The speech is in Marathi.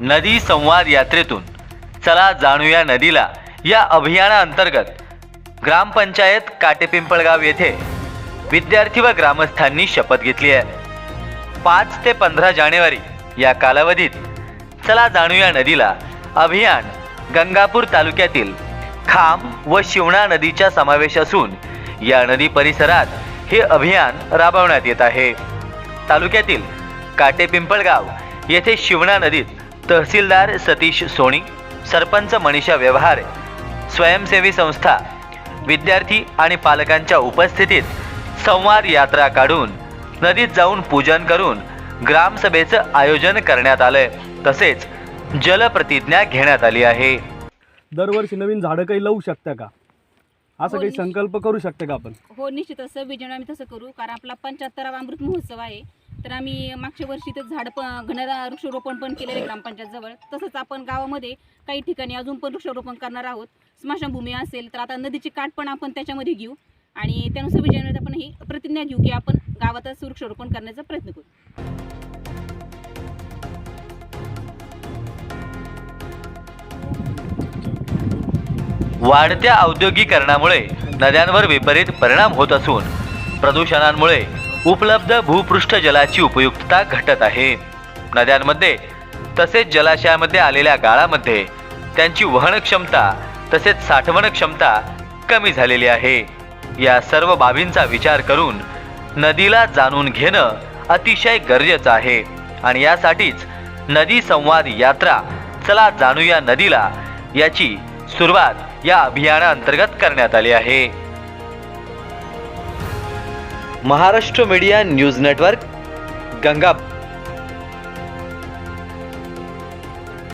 नदी संवाद यात्रेतून. चला जाणूया नदीला. या अभियानाअंतर्गत ग्रामपंचायत काटेपिंपळगाव येथे विद्यार्थी व ग्रामस्थांनी शपथ घेतली आहे. पाच ते पंधरा जानेवारी या कालावधीत चला जाणूया नदीला. अभियान गंगापूर तालुक्यातील खाम व शिवणा नदीचा समावेश असून या नदी परिसरात हे अभियान राबवण्यात येत आहे. तालुक्यातील काटेपिंपळगाव येथे शिवणा नदीत तहसीलदार सतीश सोणी सरपंच मनीषा व्यवहार स्वयंसेवी संस्था विद्यार्थी आणि पालकांच्या उपस्थितीत संवाद यात्रा काढून नदीत जाऊन पूजन करून ग्रामसभेचं आयोजन करण्यात आलंय. तसेच जलप्रतिज्ञा घेण्यात आली आहे. दरवर्षी नवीन झाडं काही लावू शकता का? असं हो, काही निश्चित. संकल्प करू शकता का आपण? हो निश्चितच सव्वीस जानेवारी आम्ही तसं करू कारण आपला पंच्याहत्तरावा अमृत महोत्सव आहे. तर आम्ही मागच्या वर्षी तर झाड पण घन वृक्षारोपण पण केलेलं आहे ग्रामपंचायत जवळ. तसंच आपण गावामध्ये काही ठिकाणी अजून पण वृक्षारोपण करणार आहोत. स्मशानभूमी असेल तर आता नदीची काठ पण आपण त्याच्यामध्ये घेऊ. आणि त्यानुसार सव्वीस आपण ही प्रतिज्ञा घेऊ की आपण गावातच वृक्षारोपण करण्याचा प्रयत्न करू. वाढत्या औद्योगिकरणामुळे नद्यांवर विपरीत परिणाम होत असून प्रदूषणांमुळे उपलब्ध भूपृष्ठ जलाची उपयुक्तता घटत आहे. नद्यांमध्ये तसेच जलाशयामध्ये आलेल्या गाळामध्ये त्यांची वहन क्षमता तसेच साठवण क्षमता कमी झालेली आहे. या सर्व बाबींचा विचार करून नदीला जाणून घेणं अतिशय गरजेचं आहे. आणि यासाठीच नदी संवाद यात्रा चला जाणूया नदीला याची सुरुवात या अभियानाअंतर्गत करण्यात आली आहे. Maharashtra media news network Ganga